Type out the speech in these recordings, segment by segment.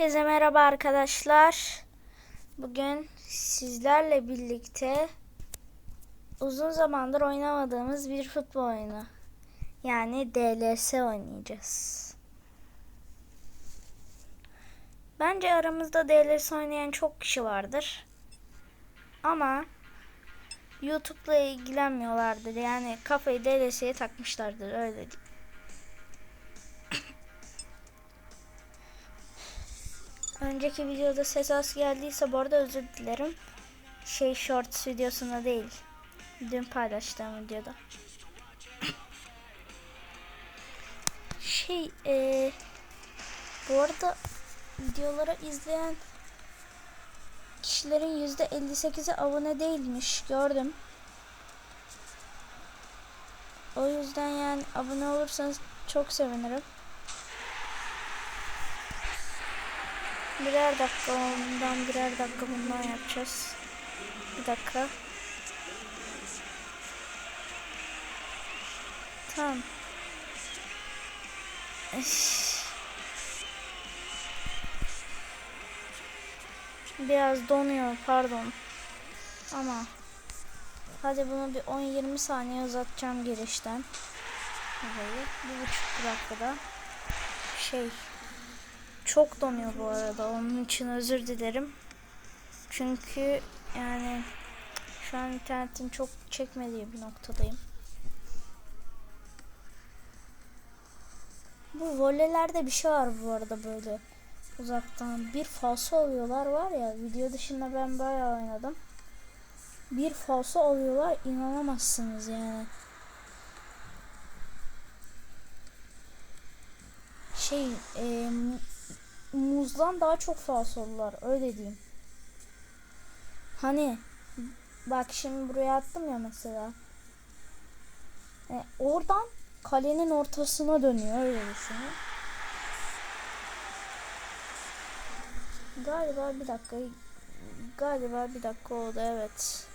Herkese merhaba arkadaşlar. Bugün sizlerle birlikte uzun zamandır oynamadığımız bir futbol oyunu. Yani DLS oynayacağız. Bence aramızda DLS oynayan çok kişi vardır. Ama YouTube'la ilgilenmiyorlardır. Yani kafayı DLS'ye takmışlardır öyle diyeyim. Önceki videoda ses az geldiyse bu arada özür dilerim. Şey shorts videosunda değil. Dün paylaştığım videoda. Şey eee bu arada videoları izleyen kişilerin %58'i abone değilmiş gördüm. O yüzden yani abone olursanız çok sevinirim. Birer dakika ondan birer dakika bundan yapacağız. Bir dakika. Tamam. Biraz donuyor pardon. Ama hadi bunu bir 10-20 saniye uzatacağım girişten. Burayı bir buçuk dakikada şey çok donuyor bu arada. Onun için özür dilerim. Çünkü yani şu an internetin çok çekmediği bir noktadayım. Bu volelerde bir şey var bu arada böyle uzaktan. Bir falso alıyorlar var ya video dışında ben bayağı oynadım. Bir falso alıyorlar inanamazsınız yani. Şey e, muzdan daha çok falsolular öyle diyeyim. Hani bak şimdi buraya attım ya mesela. E, oradan kalenin ortasına dönüyor öyle düşünün. Galiba bir dakika galiba bir dakika oldu evet.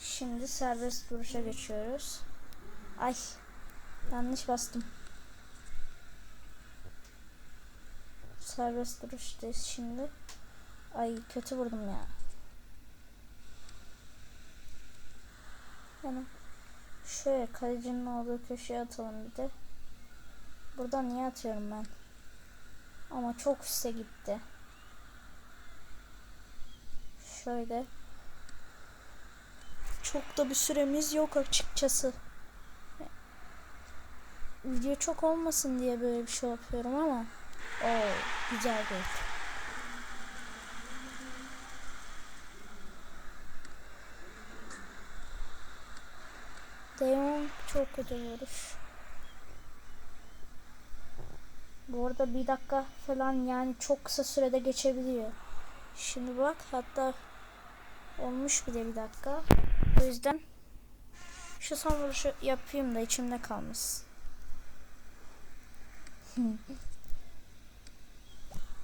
Şimdi serbest duruşa geçiyoruz. Ay yanlış bastım. Serbest duruştayız şimdi. Ay kötü vurdum ya. Yani şöyle kalecinin olduğu köşeye atalım bir de. Buradan niye atıyorum ben? Ama çok üste gitti. Şöyle. Çok da bir süremiz yok açıkçası. Video çok olmasın diye böyle bir şey yapıyorum ama. Oo, güzel gol. De Jong çok kötü vuruş. Bu arada bir dakika falan yani çok kısa sürede geçebiliyor. Şimdi bak hatta olmuş bile bir dakika. O yüzden şu son vuruşu yapayım da içimde kalmasın.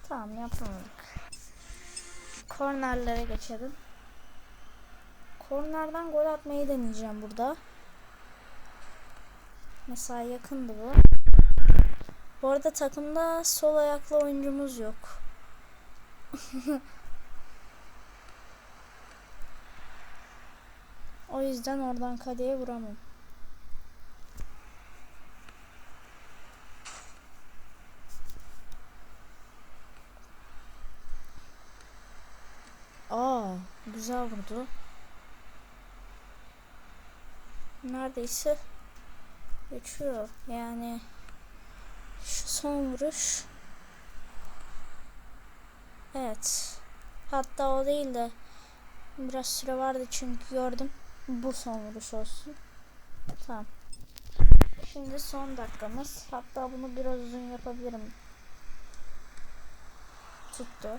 tamam yapamadık. Kornerlere geçelim. Kornerden gol atmayı deneyeceğim burada. Mesela yakındı bu. Bu arada takımda sol ayaklı oyuncumuz yok. o yüzden oradan kaleye vuramam. Güzel vurdu. Neredeyse geçiyor. Yani şu son vuruş. Evet. Hatta o değil de biraz süre vardı çünkü gördüm. Bu son vuruş olsun. Tamam. Şimdi son dakikamız. Hatta bunu biraz uzun yapabilirim. Tuttu.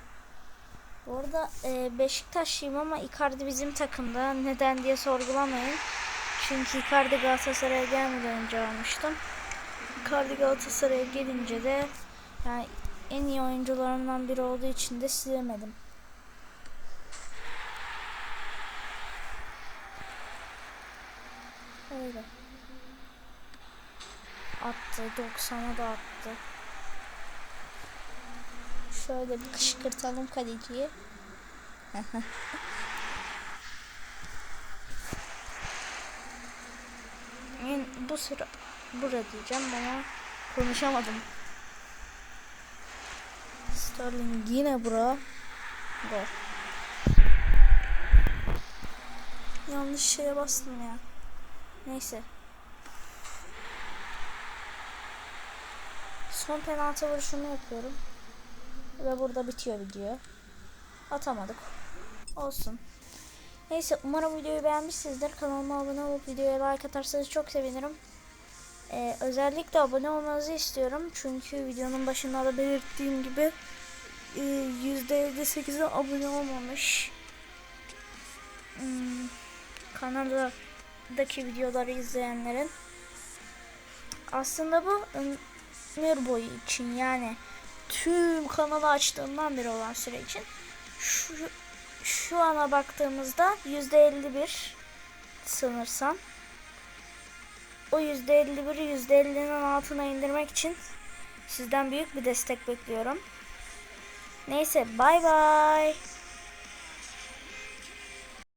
Bu arada e, Beşiktaşlıyım ama Icardi bizim takımda. Neden diye sorgulamayın. Çünkü Icardi Galatasaray'a gelmeden önce almıştım. Icardi Galatasaray'a gelince de yani en iyi oyuncularımdan biri olduğu için de silemedim. Öyle. Attı. 90'a da attı. Şöyle bir kışkırtalım kaleciyi. Yani bu sıra bura diyeceğim bana konuşamadım. Sterling yine bura. Gol. Yanlış şeye bastım ya. Neyse. Son penaltı vuruşunu yapıyorum. Ve burada bitiyor video. Atamadık. Olsun. Neyse umarım videoyu beğenmişsinizdir. Kanalıma abone olup videoya like atarsanız çok sevinirim. Ee, özellikle abone olmanızı istiyorum. Çünkü videonun başında da belirttiğim gibi e, %58'e abone olmamış. Hmm, kanaldaki videoları izleyenlerin. Aslında bu ömür boyu için yani tüm kanalı açtığımdan beri olan süre için şu, şu ana baktığımızda %51 sanırsam o %51'i %50'nin altına indirmek için sizden büyük bir destek bekliyorum. Neyse bay bay.